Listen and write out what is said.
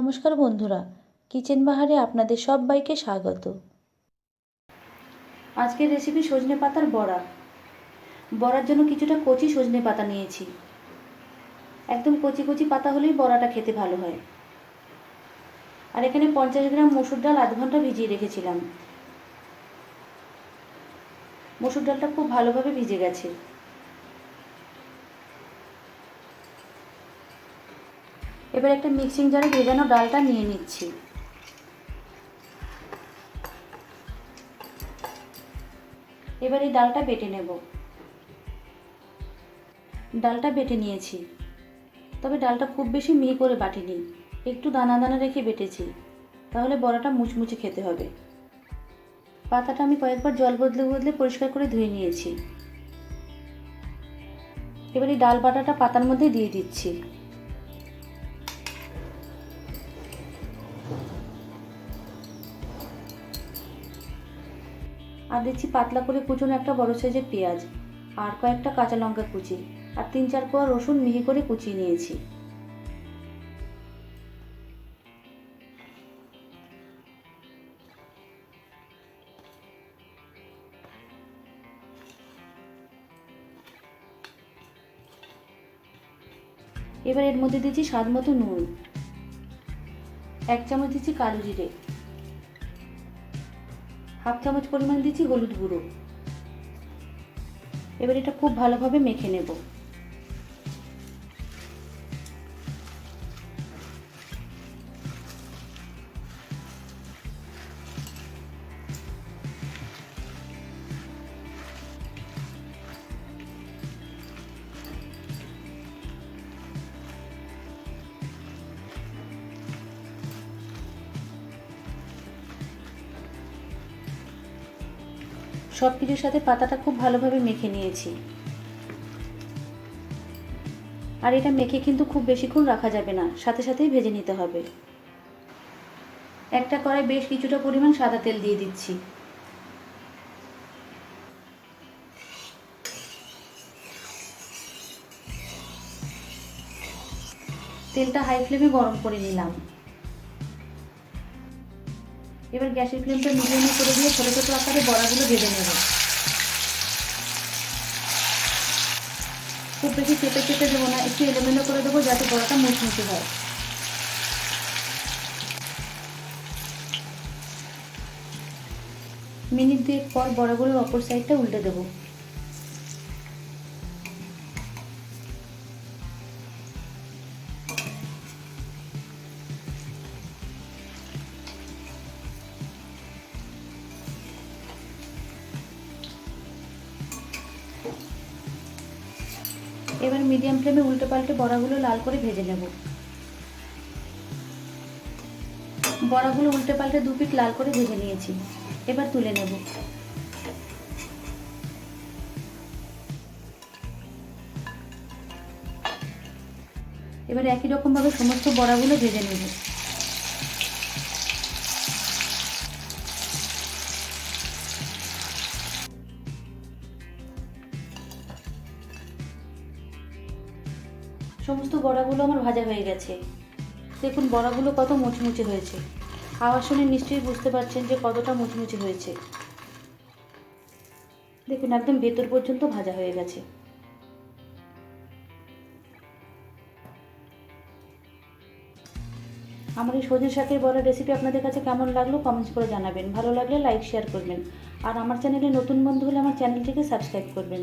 নমস্কার বন্ধুরা, কিচেন বাহারে আপনাদের সবাইকে স্বাগত। আজকের রেসিপি সজনে পাতার বড়া। বড়ার জন্য কিছুটা কচি সজনে পাতা নিয়েছি। একদম কচি কচি পাতা হলেই বড়াটা খেতে ভালো হয়। আর এখানে পঞ্চাশ গ্রাম মসুর ডাল আধ ঘণ্টা ভিজিয়ে রেখেছিলাম। মসুর ডালটা খুব ভালোভাবে ভিজে গেছে। এবার একটা মিক্সিং জারে ভেজানো ডালটা নিয়ে নিচ্ছি। এবার এই ডালটা বেটে নেব। ডালটা বেটে নিয়েছি। তবে ডালটা খুব বেশি মিহি করে বাটিনি। একটু দানা দানা রেখে বেটেছি। তাহলে বড়াটা মুচমুচে খেতে হবে। পাতাটা আমি কয়েকবার জল বদলে বদলে পরিষ্কার করে ধুয়ে নিয়েছি। এবার এই ডাল বাটাটা পাতার মধ্যে দিয়ে দিচ্ছি। আর দিচ্ছি পাতলা করে কুচনো একটা বড় সাইজের পেঁয়াজ, আর কয়েকটা কাঁচা লঙ্কা কুচি, আর তিন চার কোয়া রসুন মিহি করে কুচিয়ে নিয়েছি। এবার এর মধ্যে দিচ্ছি স্বাদ মতো নুন। এক চামচ দিচ্ছি কালো জিরে। হাফ চামচ পরিমাণ দিচ্ছি হলুদ গুঁড়ো। এবার এটা খুব ভালোভাবে মেখে নেব। সব কিছুর সাথে পাতাটা খুব ভালোভাবে মেখে নিয়েছি। আর এটা মেখে কিন্তু খুব বেশিক্ষণ রাখা যাবে না, সাথে সাথেই ভেজে নিতে হবে। একটা কড়াই বেশ কিছুটা পরিমাণ সাদা তেল দিয়ে দিচ্ছি। তেলটা হাই ফ্লেমে গরম করে নিলাম। এবার গ্যাসের ফ্লেমটা মিডিয়ামে করে দিয়ে ছোটো ছোটো আকারে বড়াগুলো ভেজে নেব। খুব বেশি চেপে চেপে দেবো না, একটু এলোমেলো করে দেবো যাতে বড়াটা মুচমুচে হয়। মিনিট দুয়েক পর বড়াগুলোর অপর সাইডটা উল্টে দেবো। এবার মিডিয়াম ফ্লেমে উল্টে পাল্টে বড়াগুলো লাল করে ভেজে নেব। বড়াগুলো উল্টে পাল্টে দু পিঠ লাল করে ভেজে নিয়েছি। এবার তুলে নেব। এবার একই রকমভাবে সমস্ত বড়াগুলো ভেজে নেব। সমস্ত বড়াগুলো আমার ভাজা হয়ে গেছে। দেখুন, বড়াগুলো কত মুচমুচে হয়েছে। আওয়াজ শুনে নিশ্চয়ই বুঝতে পারছেন যে কতটা মুচমুচে হয়েছে। দেখুন, একদম ভেতর পর্যন্ত ভাজা হয়ে গেছে। আমার এই সজনে শাকের বড়া রেসিপি আপনাদের কাছে কেমন লাগল কমেন্টস করে জানাবেন। ভালো লাগলে লাইক শেয়ার করবেন। আর আমার চ্যানেলে নতুন বন্ধু হলে আমার চ্যানেলটিকে সাবস্ক্রাইব করবেন।